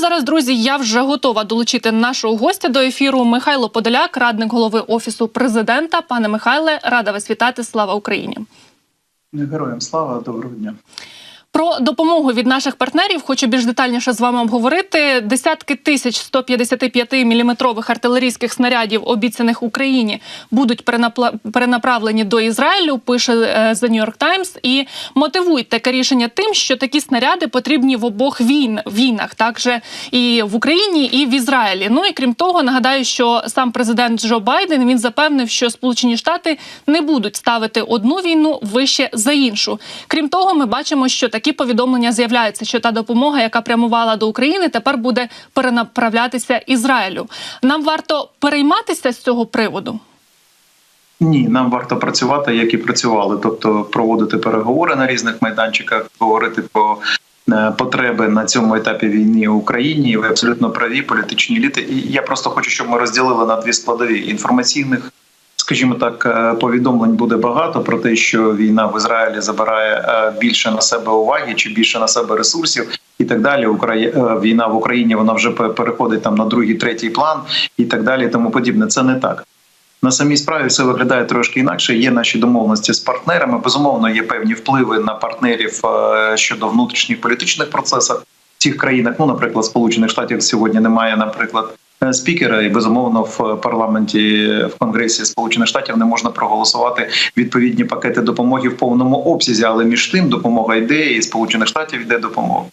зараз, друзі, я вже готова долучити нашого гостя до ефіру. Михайло Подоляк, радник голови офісу президента. Пане Михайле, рада вас вітати. Слава Україні! Героям слава, доброго дня. Про допомогу від наших партнерів хочу більш детальніше з вами обговорити. Десятки тисяч 155 міліметрових артилерійських снарядів, обіцяних Україні, будуть перенаправлені до Ізраїлю. Пише е, The New York Times. і мотивують таке рішення тим, що такі снаряди потрібні в обох війн війнах, також і в Україні, і в Ізраїлі. Ну і крім того, нагадаю, що сам президент Джо Байден він запевнив, що Сполучені Штати не будуть ставити одну війну вище за іншу. Крім того, ми бачимо, що такі повідомлення з'являються, що та допомога, яка прямувала до України, тепер буде перенаправлятися Ізраїлю. Нам варто перейматися з цього приводу. Ні, нам варто працювати, як і працювали, тобто проводити переговори на різних майданчиках, говорити про е, потреби на цьому етапі війни в Україні. Ви абсолютно праві, політичні еліти. І я просто хочу, щоб ми розділили на дві складові інформаційних. Скажімо так, е, повідомлень буде багато про те, що війна в Ізраїлі забирає е, більше на себе уваги чи більше на себе ресурсів, і так далі. Е, Війна в Україні вона вже пе- переходить там на другий, третій план, і так далі. і Тому подібне. Це не так. На самій справі все виглядає трошки інакше. Є наші домовленості з партнерами. Безумовно, є певні впливи на партнерів щодо внутрішніх політичних процесів в цих країнах. Ну, наприклад, Сполучених Штатів сьогодні немає, наприклад, спікера, і безумовно в парламенті в конгресі Сполучених Штатів не можна проголосувати відповідні пакети допомоги в повному обсязі, але між тим допомога йде, і Сполучених Штатів йде допомога.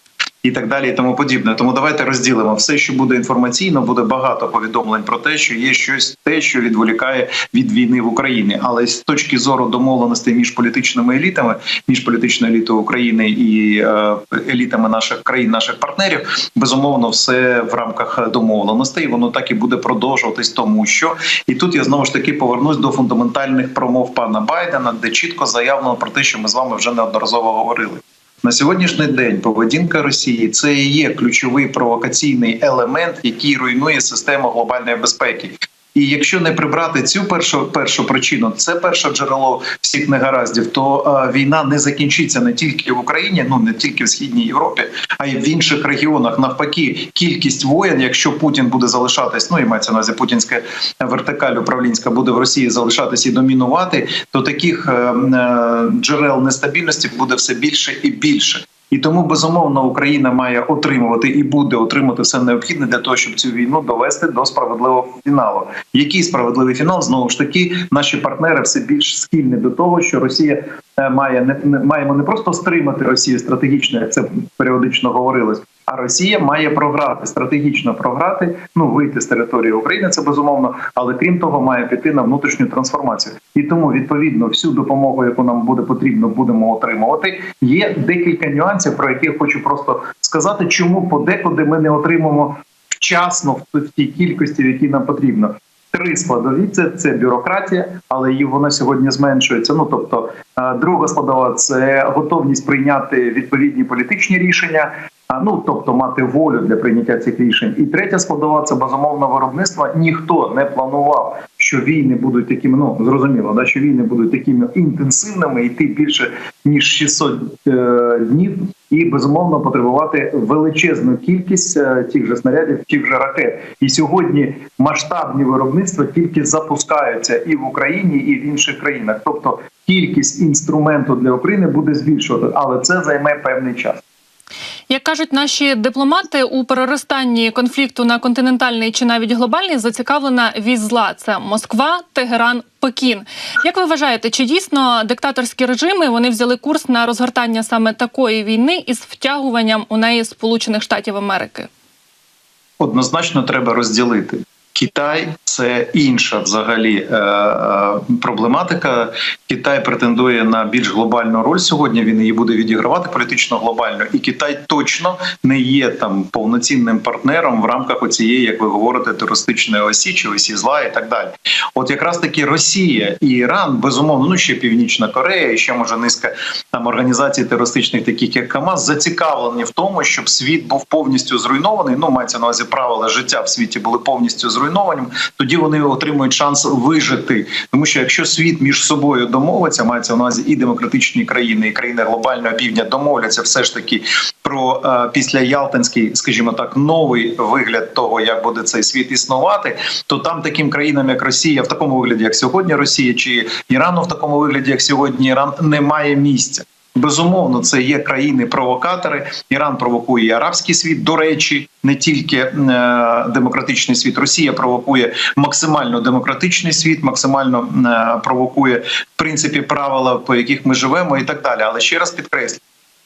І так далі, і тому подібне. Тому давайте розділимо все, що буде інформаційно, буде багато повідомлень про те, що є щось те, що відволікає від війни в Україні. Але з точки зору домовленостей між політичними елітами, між політичною елітою України і е, елітами наших країн, наших партнерів, безумовно, все в рамках домовленостей. Воно так і буде продовжуватись, тому що і тут я знову ж таки повернусь до фундаментальних промов пана Байдена, де чітко заявлено про те, що ми з вами вже неодноразово говорили. На сьогоднішній день поведінка Росії це і є ключовий провокаційний елемент, який руйнує систему глобальної безпеки. І якщо не прибрати цю першу першу причину, це перше джерело всіх негараздів, то е, війна не закінчиться не тільки в Україні, ну не тільки в східній Європі, а й в інших регіонах. Навпаки, кількість воєн, якщо Путін буде залишатись, ну і мається на увазі путінська вертикаль управлінська буде в Росії залишатись і домінувати, то таких е, е, джерел нестабільності буде все більше і більше. І тому безумовно Україна має отримувати і буде отримати все необхідне для того, щоб цю війну довести до справедливого фіналу. Який справедливий фінал знову ж таки наші партнери все більш схильні до того, що Росія має не, маємо не просто стримати Росію стратегічно, як це періодично говорилось. А Росія має програти стратегічно програти, ну вийти з території України. Це безумовно, але крім того, має піти на внутрішню трансформацію. І тому відповідно всю допомогу, яку нам буде потрібно, будемо отримувати. Є декілька нюансів, про які я хочу просто сказати, чому подекуди ми не отримаємо вчасно в тій кількості, в якій нам потрібно. Три складові це, це бюрократія, але її вона сьогодні зменшується. Ну тобто, е, друга складова це готовність прийняти відповідні політичні рішення. А ну тобто мати волю для прийняття цих рішень, і третя складова це безумовно виробництво. Ніхто не планував, що війни будуть такими. Ну зрозуміло, да що війни будуть такими інтенсивними, йти більше ніж 600 е, днів, і безумовно потребувати величезну кількість е, тих же снарядів, тих же ракет. І сьогодні масштабні виробництва тільки запускаються і в Україні, і в інших країнах. Тобто кількість інструменту для України буде збільшувати, але це займе певний час. Як кажуть наші дипломати, у переростанні конфлікту на континентальний чи навіть глобальний зацікавлена вісь зла. Це Москва, Тегеран, Пекін. Як ви вважаєте, чи дійсно диктаторські режими вони взяли курс на розгортання саме такої війни із втягуванням у неї Сполучених Штатів Америки? Однозначно треба розділити. Китай це інша взагалі е, е, проблематика. Китай претендує на більш глобальну роль сьогодні. Він її буде відігравати політично глобально, і Китай точно не є там повноцінним партнером в рамках оцієї, як ви говорите, терористичної осі чи осі зла і так далі. От якраз таки Росія і Іран, безумовно, ну ще Північна Корея, і ще може низка там організацій терористичних, таких як Хамас, зацікавлені в тому, щоб світ був повністю зруйнований. Ну мається на увазі правила життя в світі були повністю зруйновані тоді вони отримують шанс вижити. Тому що якщо світ між собою домовиться, мається на увазі і демократичні країни, і країни глобального півдня домовляться все ж таки про е, після Ялтинський, скажімо так, новий вигляд того, як буде цей світ існувати, то там таким країнам, як Росія, в такому вигляді, як сьогодні Росія, чи Ірану в такому вигляді, як сьогодні Іран, немає місця. Безумовно, це є країни-провокатори. Іран провокує арабський світ. До речі, не тільки е, демократичний світ. Росія провокує максимально демократичний світ, максимально е, провокує в принципі правила, по яких ми живемо, і так далі. Але ще раз підкреслю.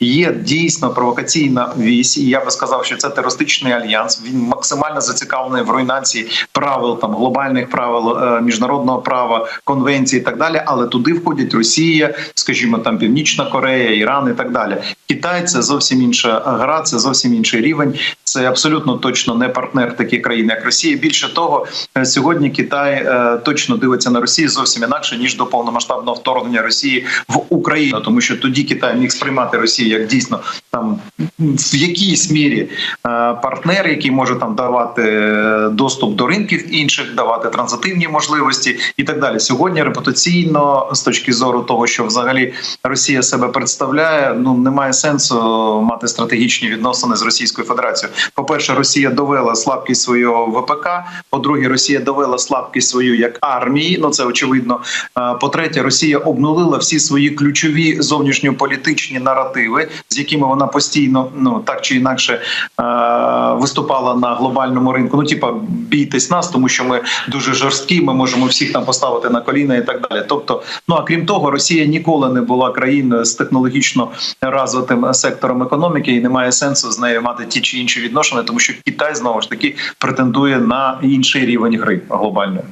Є дійсно провокаційна вісь, і я би сказав, що це терористичний альянс. Він максимально зацікавлений в руйнації правил там глобальних правил е, міжнародного права, конвенції і так далі. Але туди входять Росія, скажімо, там Північна Корея, Іран і так далі. Китай це зовсім інша гра, це зовсім інший рівень. Це абсолютно точно не партнер такі країни, як Росія. Більше того, е, сьогодні Китай е, точно дивиться на Росію зовсім інакше ніж до повномасштабного вторгнення Росії в Україну, тому що тоді Китай міг сприймати Росію як дійсно там в якійсь мірі е, партнер, який може там давати е, доступ до ринків інших, давати транзитивні можливості і так далі. Сьогодні репутаційно, з точки зору того, що взагалі Росія себе представляє, ну немає сенсу мати стратегічні відносини з Російською Федерацією. По перше, Росія довела слабкість свого ВПК. По-друге, Росія довела слабкість свою як армії. Ну це очевидно. Е, По-третє, Росія обнулила всі свої ключові зовнішньополітичні наративи, з якими вона постійно ну так чи інакше е, виступала на глобальному ринку. Ну, типа, бійтесь нас, тому що ми дуже жорсткі. Ми можемо всіх там поставити на коліна і так далі. Тобто, ну а крім того, Росія ніколи не була країною з технологічно розвитим сектором економіки, і немає сенсу з нею мати ті чи інші відношення, тому що Китай знову ж таки претендує на інший рівень гри глобальної.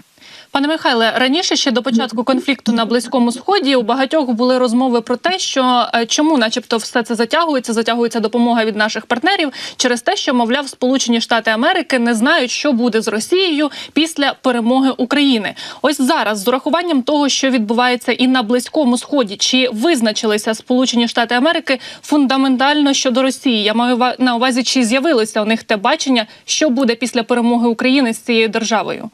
Пане Михайле, раніше ще до початку конфлікту на близькому сході у багатьох були розмови про те, що е, чому, начебто, все це затягується, затягується допомога від наших партнерів через те, що мовляв Сполучені Штати Америки не знають, що буде з Росією після перемоги України. Ось зараз, з урахуванням того, що відбувається і на близькому сході, чи визначилися Сполучені Штати Америки фундаментально щодо Росії? Я маю на увазі, чи з'явилося у них те бачення, що буде після перемоги України з цією державою?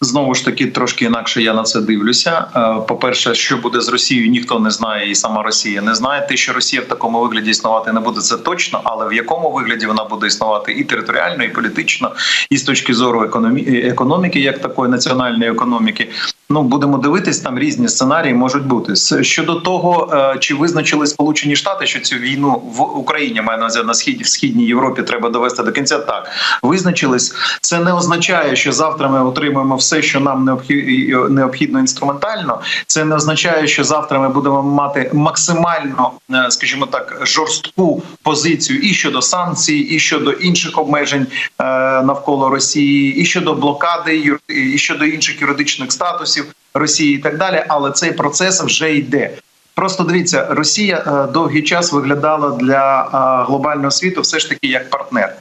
Знову ж таки, трошки інакше я на це дивлюся. По-перше, що буде з Росією, ніхто не знає, і сама Росія не знає. Те, що Росія в такому вигляді існувати не буде, це точно. Але в якому вигляді вона буде існувати і територіально, і політично, і з точки зору економі- економіки, як такої національної економіки. Ну будемо дивитись, там різні сценарії можуть бути. Щодо того, е, чи визначили Сполучені Штати, що цю війну в Україні має на на східі в східній Європі треба довести до кінця. Так визначились. Це не означає, що завтра ми отримаємо все, що нам необхі- необхідно інструментально. Це не означає, що завтра ми будемо мати максимально, е, скажімо так, жорстку позицію і щодо санкцій, і щодо інших обмежень е, навколо Росії, і щодо блокади, і щодо інших юридичних статусів Росії, і так далі. Але цей процес вже йде. Просто дивіться, Росія е, довгий час виглядала для е, глобального світу все ж таки як партнер.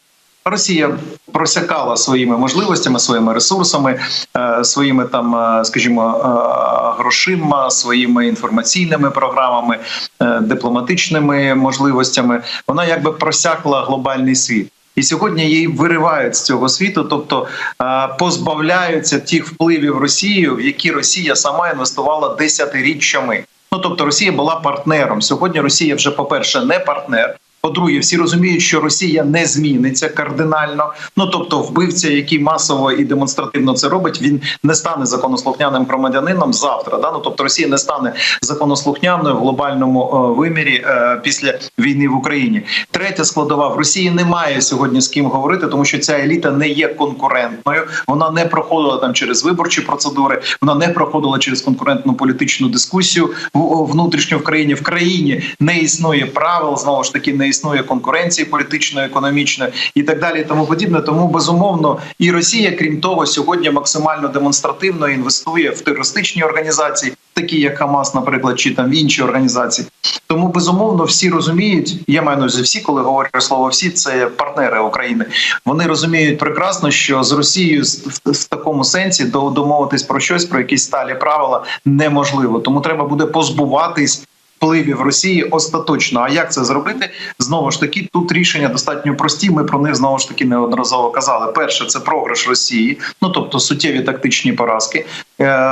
Росія просякала своїми можливостями, своїми ресурсами, е, своїми там, скажімо, грошима, своїми інформаційними програмами, дипломатичними можливостями. Вона якби просякла глобальний світ. І сьогодні її виривають з цього світу, тобто е, позбавляються тих впливів Росії, в які Росія сама інвестувала десятиріччями. Ну тобто Росія була партнером. Сьогодні Росія вже, по-перше, не партнер. По-друге, всі розуміють, що Росія не зміниться кардинально. Ну тобто, вбивця, який масово і демонстративно це робить, він не стане законослухняним громадянином завтра. Да? Ну тобто Росія не стане законослухняною в глобальному е, вимірі е, після війни в Україні. Третя складова в Росії немає сьогодні з ким говорити, тому що ця еліта не є конкурентною. Вона не проходила там через виборчі процедури, вона не проходила через конкурентну політичну дискусію внутрішньо в країні. В країні не існує правил, знову ж таки, не існує конкуренції політичної, економічної і так далі. І тому подібне. Тому безумовно і Росія, крім того, сьогодні максимально демонстративно інвестує в терористичні організації, такі як Хамас, наприклад, чи там інші організації. Тому безумовно всі розуміють. Я маю на увазі всі, коли говорю слово всі, це партнери України. Вони розуміють прекрасно, що з Росією в, такому сенсі до- домовитись про щось, про якісь сталі правила неможливо. Тому треба буде позбуватись. Впливів Росії остаточно. А як це зробити? Знову ж таки, тут рішення достатньо прості. Ми про них знову ж таки неодноразово казали. Перше це програш Росії, ну тобто суттєві тактичні поразки,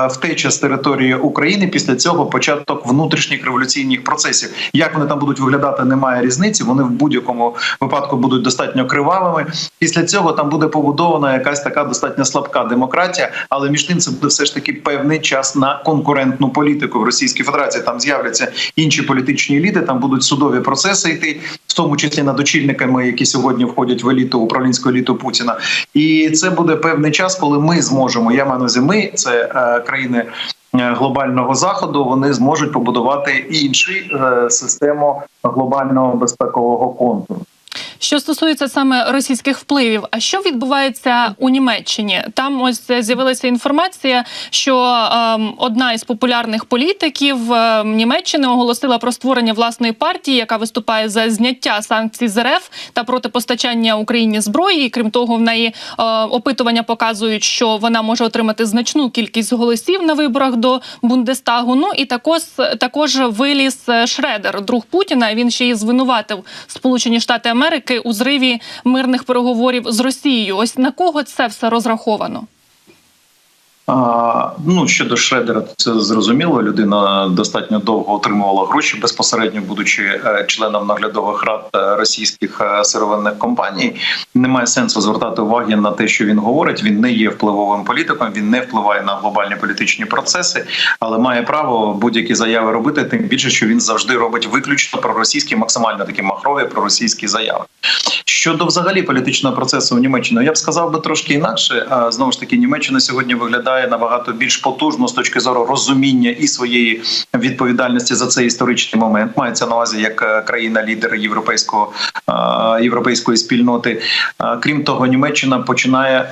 втеча з території України. Після цього початок внутрішніх революційних процесів. Як вони там будуть виглядати, немає різниці. Вони в будь-якому випадку будуть достатньо кривавими. Після цього там буде побудована якась така достатньо слабка демократія, але між тим це буде все ж таки певний час на конкурентну політику в Російській Федерації. Там з'являться інші політичні еліти, там будуть судові процеси йти, в тому числі над очільниками, які сьогодні входять в еліту управлінську еліту Путіна. І це буде певний час, коли ми зможемо. Я маю на ми це е, країни. е, Глобального заходу вони зможуть побудувати іншу е, систему глобального безпекового контуру. Що стосується саме російських впливів, а що відбувається у Німеччині? Там ось з'явилася інформація, що ем, одна із популярних політиків ем, Німеччини оголосила про створення власної партії, яка виступає за зняття санкцій з РФ та протипостачання Україні зброї. І крім того, в неї е, опитування показують, що вона може отримати значну кількість голосів на виборах до Бундестагу. Ну і також також виліз е, Шредер, друг Путіна. Він ще й звинуватив Сполучені Штати Америки у зриві мирних переговорів з Росією. Ось на кого це все розраховано? Ну щодо Шредера, це зрозуміло. Людина достатньо довго отримувала гроші, безпосередньо будучи е, членом наглядових рад е, російських е, сировинних компаній. Немає сенсу звертати уваги на те, що він говорить. Він не є впливовим політиком, він не впливає на глобальні політичні процеси, але має право будь-які заяви робити. Тим більше, що він завжди робить виключно проросійські, максимально такі махрові проросійські заяви. Щодо взагалі політичного процесу в Німеччині, я б сказав би трошки інакше. Знову ж таки, Німеччина сьогодні виглядає набагато більш потужно з точки зору розуміння і своєї відповідальності за цей історичний момент. Мається на увазі як е, країна-лідер європейського е, європейської спільноти. Е, Крім того, Німеччина починає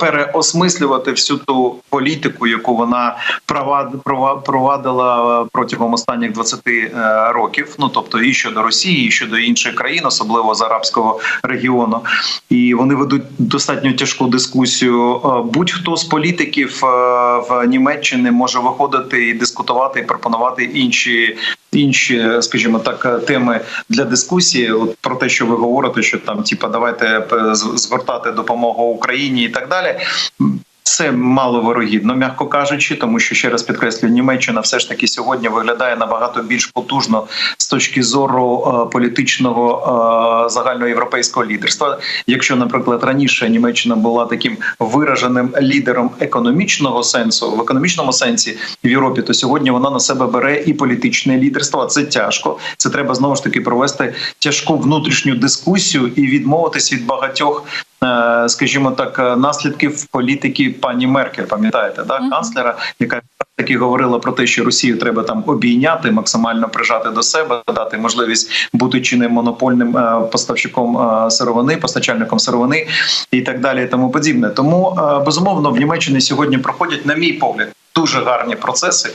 переосмислювати всю ту політику, яку вона провад- прова- провадила протягом останніх 20 е, років. Ну тобто і щодо Росії, і щодо інших країн, особливо з арабського регіону. І вони ведуть достатньо тяжку дискусію. Будь-хто з політиків е, в Німеччині може виходити і дискутувати, і пропонувати інші. Інші, скажімо так, теми для дискусії, от про те, що ви говорите, що там, типа, давайте звертати допомогу Україні і так далі. Це маловирогідно, м'яко кажучи, тому що ще раз підкреслюю, Німеччина все ж таки сьогодні виглядає набагато більш потужно з точки зору е, політичного е, загальноєвропейського лідерства. Якщо, наприклад, раніше Німеччина була таким вираженим лідером економічного сенсу в економічному сенсі в Європі, то сьогодні вона на себе бере і політичне лідерство. Це тяжко. Це треба знову ж таки провести тяжку внутрішню дискусію і відмовитись від багатьох скажімо так, е, наслідків політики пані Меркель. Пам'ятаєте, да? Канцлера, яка таки говорила про те, що Росію треба там обійняти, максимально прижати до себе, дати можливість бути чи не монопольним е, поставщиком е, сировини, постачальником сировини і так далі, і тому подібне. Тому е, безумовно в Німеччині сьогодні проходять, на мій погляд. Дуже гарні процеси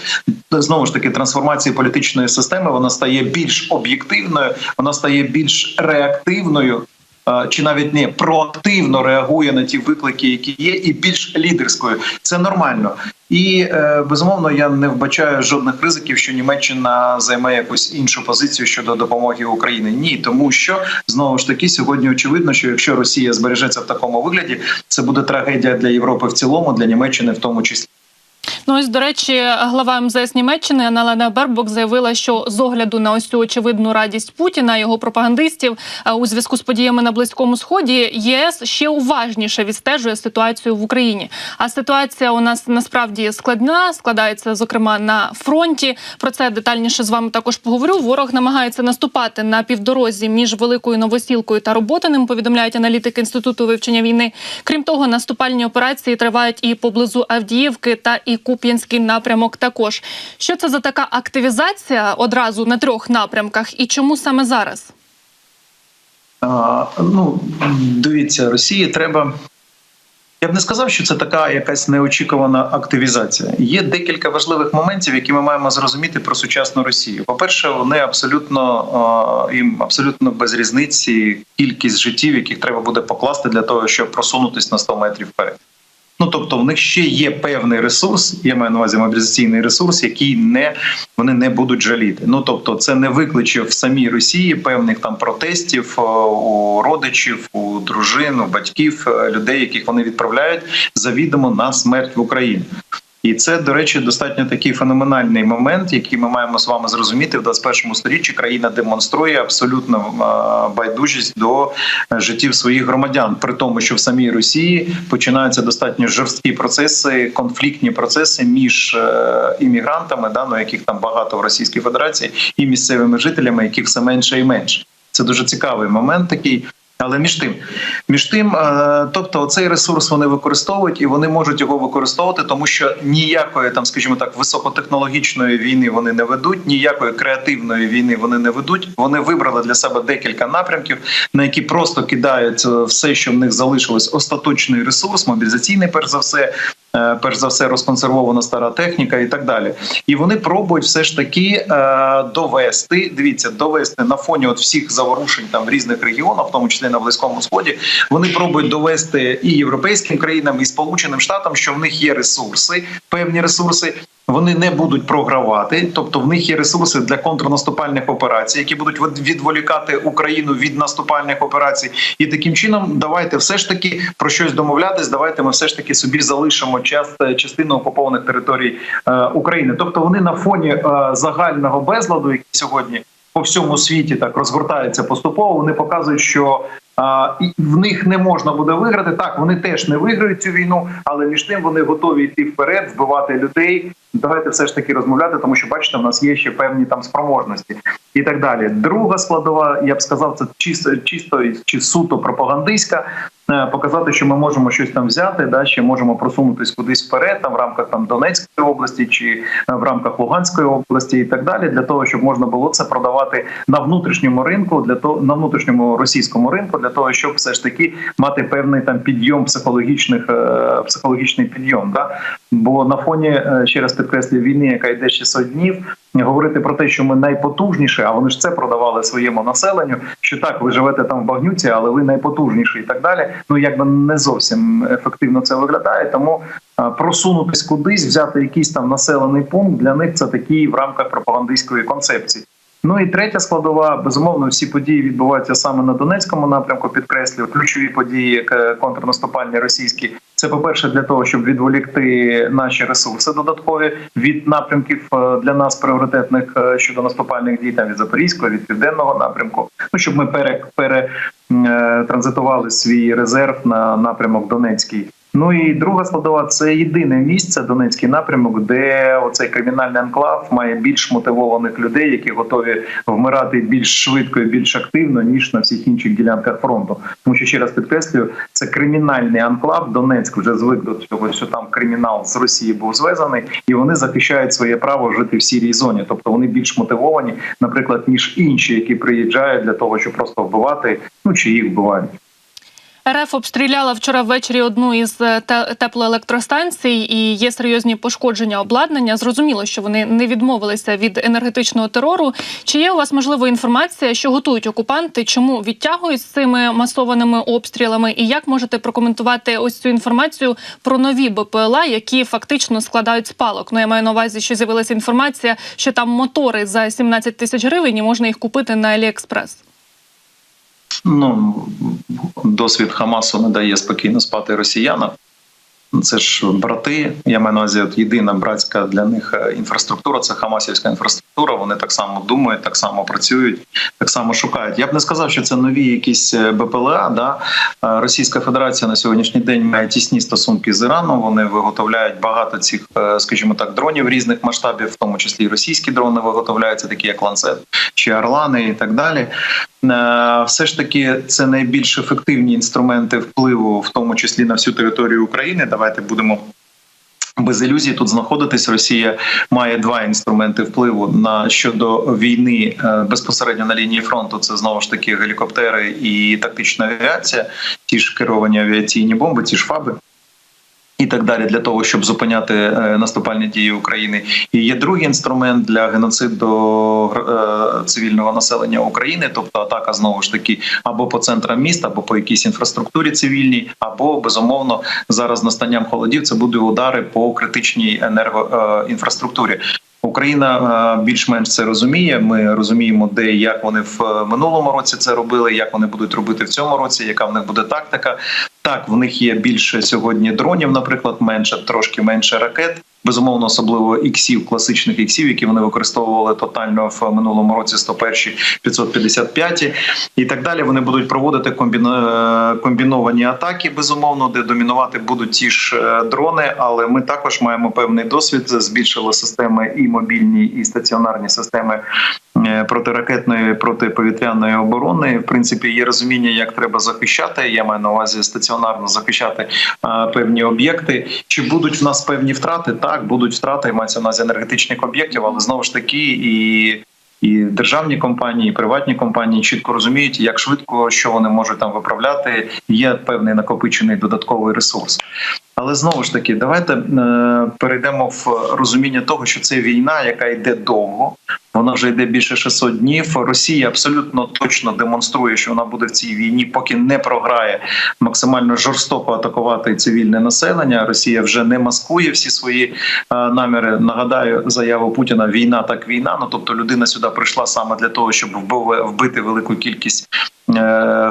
знову ж таки трансформації політичної системи. Вона стає більш об'єктивною, вона стає більш реактивною. Е, Чи навіть не проактивно реагує на ті виклики, які є, і більш лідерською. Це нормально. І е, безумовно я не вбачаю жодних ризиків, що Німеччина займе якусь іншу позицію щодо допомоги Україні. Ні, тому що знову ж таки сьогодні очевидно, що якщо Росія збережеться в такому вигляді, це буде трагедія для Європи в цілому, для Німеччини в тому числі. Ну ось до речі, глава МЗС Німеччини Аналена Бербок заявила, що з огляду на ось цю очевидну радість Путіна, його пропагандистів е, у зв'язку з подіями на близькому сході, єС ще уважніше відстежує ситуацію в Україні. А ситуація у нас насправді складна, складається зокрема на фронті. Про це детальніше з вами також поговорю. Ворог намагається наступати на півдорозі між великою новосілкою та роботиним. Повідомляють аналітики інституту вивчення війни. Крім того, наступальні операції тривають і поблизу Авдіївки та і Куп'янський напрямок. Також що це за така активізація одразу на трьох напрямках, і чому саме зараз? А, ну дивіться, Росії треба. Я б не сказав, що це така якась неочікувана активізація. Є декілька важливих моментів, які ми маємо зрозуміти про сучасну Росію. По перше, вони абсолютно їм абсолютно без різниці кількість життів, яких треба буде покласти для того, щоб просунутися на 100 метрів вперед. Ну тобто, в них ще є певний ресурс, я маю на увазі мобілізаційний ресурс, який не вони не будуть жаліти. Ну тобто, це не викличе в самій Росії певних там протестів е, у родичів, у дружин, у батьків, е, людей, яких вони відправляють завідомо на смерть в Україні. І це, до речі, достатньо такий феноменальний момент, який ми маємо з вами зрозуміти в 21 сторіччі. Країна демонструє абсолютно е, байдужість до життів своїх громадян, при тому, що в самій Росії починаються достатньо жорсткі процеси, конфліктні процеси між е, іммігрантами, да, ну яких там багато в Російській Федерації, і місцевими жителями, яких все менше і менше. Це дуже цікавий момент такий. Але між тим, між тим, е, тобто цей ресурс вони використовують і вони можуть його використовувати, тому що ніякої там, скажімо так, високотехнологічної війни вони не ведуть, ніякої креативної війни вони не ведуть. Вони вибрали для себе декілька напрямків, на які просто кидають е, все, що в них залишилось, остаточний ресурс, мобілізаційний, перш за все. Е, Перш за все, розконсервована стара техніка і так далі, і вони пробують все ж таки е, довести. Дивіться, довести на фоні от всіх заворушень там в різних регіонах, в тому числі на близькому сході. Вони пробують довести і європейським країнам, і сполученим штатам, що в них є ресурси, певні ресурси. Вони не будуть програвати, тобто в них є ресурси для контрнаступальних операцій, які будуть від- відволікати Україну від наступальних операцій. І таким чином, давайте все ж таки про щось домовлятись. Давайте ми все ж таки собі залишимо час частину окупованих територій е, України. Тобто вони на фоні е, загального безладу, який сьогодні по всьому світі так розгортається поступово. Вони показують, що а, і в них не можна буде виграти. Так, вони теж не виграють цю війну, але між тим вони готові йти вперед, вбивати людей. Давайте все ж таки розмовляти, тому що бачите, в нас є ще певні там спроможності і так далі. Друга складова, я б сказав, це чисто чисто чи суто пропагандистська. Е, Показати, що ми можемо щось там взяти, да ще можемо просунутись кудись вперед, там в рамках там Донецької області чи е, в рамках Луганської області, і так далі, для того, щоб можна було це продавати на внутрішньому ринку, для того на внутрішньому російському ринку, для того, щоб все ж таки мати певний там підйом психологічних е, психологічний підйом. Да? Бо на фоні ще раз підкреслюю війни, яка йде 600 днів, говорити про те, що ми найпотужніші, а вони ж це продавали своєму населенню. Що так, ви живете там в багнюці, але ви найпотужніші і так далі. Ну якби не зовсім ефективно це виглядає. Тому просунутись кудись, взяти якийсь там населений пункт для них це такі в рамках пропагандистської концепції. Ну і третя складова, безумовно, всі події відбуваються саме на Донецькому напрямку. Підкреслюю ключові події, е, контрнаступальні російські. Це по перше, для того, щоб відволікти наші ресурси додаткові від напрямків е, для нас пріоритетних е, щодо наступальних дій, там від Запорізького, від південного напрямку. Ну щоб ми пере, пере е, транзитували свій резерв на напрямок Донецький. Ну і друга складова це єдине місце Донецький напрямок, де оцей кримінальний анклав має більш мотивованих людей, які готові вмирати більш швидко і більш активно ніж на всіх інших ділянках фронту. Тому що ще раз підкреслюю, це кримінальний анклав. Донецьк вже звик до того, що там кримінал з Росії був звезений, і вони захищають своє право жити в сірій зоні. Тобто вони більш мотивовані, наприклад, ніж інші, які приїжджають для того, щоб просто вбивати, ну чи їх вбивають. РФ обстріляла вчора ввечері одну із е, теплоелектростанцій і є серйозні пошкодження обладнання. Зрозуміло, що вони не відмовилися від енергетичного терору. Чи є у вас можливо інформація, що готують окупанти? Чому відтягують з цими масованими обстрілами? І як можете прокоментувати ось цю інформацію про нові БПЛА, які фактично складають спалок? Ну я маю на увазі, що з'явилася інформація, що там мотори за 17 тисяч гривень і можна їх купити на Аліекспрес. Ну досвід Хамасу не дає спокійно спати росіянам. Це ж брати. Я маю на увазі, от єдина братська для них е, інфраструктура. Це хамасівська інфраструктура. Вони так само думають, так само працюють, так само шукають. Я б не сказав, що це нові якісь е, БПЛА. Да? Е, Російська Федерація на сьогоднішній день має тісні стосунки з Іраном. Вони виготовляють багато цих, скажімо так, дронів різних масштабів, в тому числі і російські дрони виготовляються, такі як Ланцет чи Орлани, і так далі. Е, Все ж таки, це найбільш ефективні інструменти впливу, в тому числі на всю територію України. Давайте будемо. Без ілюзій тут знаходитись Росія має два інструменти впливу на щодо війни е, безпосередньо на лінії фронту. Це знову ж таки гелікоптери і тактична авіація, ті ж керовані авіаційні бомби, ті ж фаби. І так далі для того, щоб зупиняти е, наступальні дії України, і є другий інструмент для геноциду е, цивільного населення України, тобто атака знову ж таки або по центрам міста, або по якійсь інфраструктурі цивільній, або безумовно зараз настанням холодів це будуть удари по критичній енергоінфраструктурі. Україна е, більш-менш це розуміє. Ми розуміємо, де і як вони в е, минулому році це робили, як вони будуть робити в цьому році, яка в них буде тактика. Так, в них є більше сьогодні дронів, наприклад, менше, трошки менше ракет. Безумовно, особливо іксів, класичних іксів, які вони використовували тотально в минулому році 101, 555 і так далі. Вони будуть проводити комбіно- комбіновані атаки, безумовно, де домінувати будуть ті ж е, дрони. Але ми також маємо певний досвід. Збільшили системи і мобільні, і стаціонарні системи е, протиракетної протиповітряної оборони. В принципі, є розуміння, як треба захищати. Я маю на увазі стаціонарно захищати е, певні об'єкти. Чи будуть в нас певні втрати? Так, будуть втрати, мається на увазі енергетичних об'єктів, але знову ж таки і. І державні компанії, і приватні компанії чітко розуміють, як швидко що вони можуть там виправляти. Є певний накопичений додатковий ресурс. Але знову ж таки, давайте е, перейдемо в розуміння того, що це війна, яка йде довго. Вона вже йде більше 600 днів. Росія абсолютно точно демонструє, що вона буде в цій війні, поки не програє максимально жорстоко атакувати цивільне населення. Росія вже не маскує всі свої е, наміри. Нагадаю, заяву Путіна війна так війна. Ну тобто людина сюди прийшла саме для того, щоб вбити велику кількість. Е,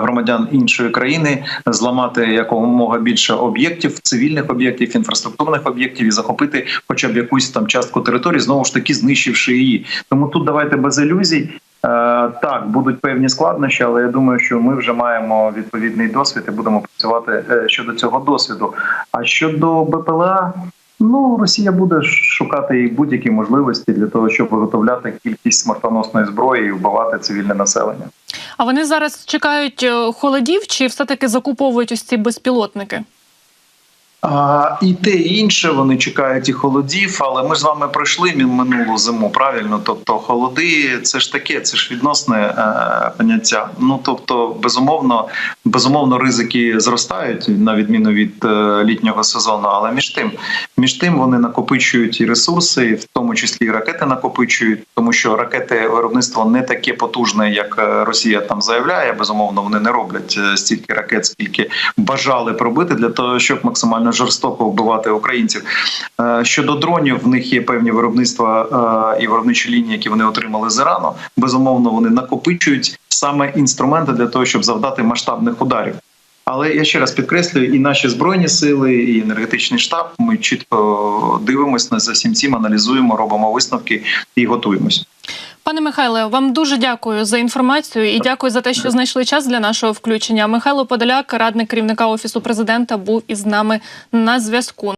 Громадян іншої країни зламати якомога більше об'єктів, цивільних об'єктів, інфраструктурних об'єктів і захопити, хоча б якусь там частку території, знову ж таки знищивши її. Тому тут давайте без ілюзій. Е, Так, будуть певні складнощі, але я думаю, що ми вже маємо відповідний досвід і будемо працювати е, щодо цього досвіду. А щодо БПЛА, ну Росія буде шукати будь-які можливості для того, щоб виготовляти кількість смертоносної зброї і вбивати цивільне населення. А вони зараз чекають е, холодів чи все таки закуповують ось ці безпілотники? А, і те і інше вони чекають і холодів, але ми з вами пройшли минулу зиму, правильно? Тобто, холоди це ж таке, це ж відносне е, поняття. Ну тобто, безумовно, безумовно, ризики зростають на відміну від е, літнього сезону. Але між тим, між тим вони накопичують і ресурси, в тому числі і ракети накопичують, тому що ракети виробництво не таке потужне, як е, Росія там заявляє. Безумовно, вони не роблять е, стільки ракет, скільки бажали пробити для того, щоб максимально жорстоко вбивати українців. Е, Щодо дронів, в них є певні виробництва е, і виробничі лінії, які вони отримали з Ірану. Безумовно, вони накопичують саме інструменти для того, щоб завдати масштабних ударів. Але я ще раз підкреслюю, і наші збройні сили, і енергетичний штаб. Ми чітко дивимося на за всім цим, аналізуємо, робимо висновки і готуємось. Пане Михайле, вам дуже дякую за інформацію і дякую за те, що знайшли час для нашого включення. Михайло Подоляк, радник керівника офісу президента, був із нами на зв'язку.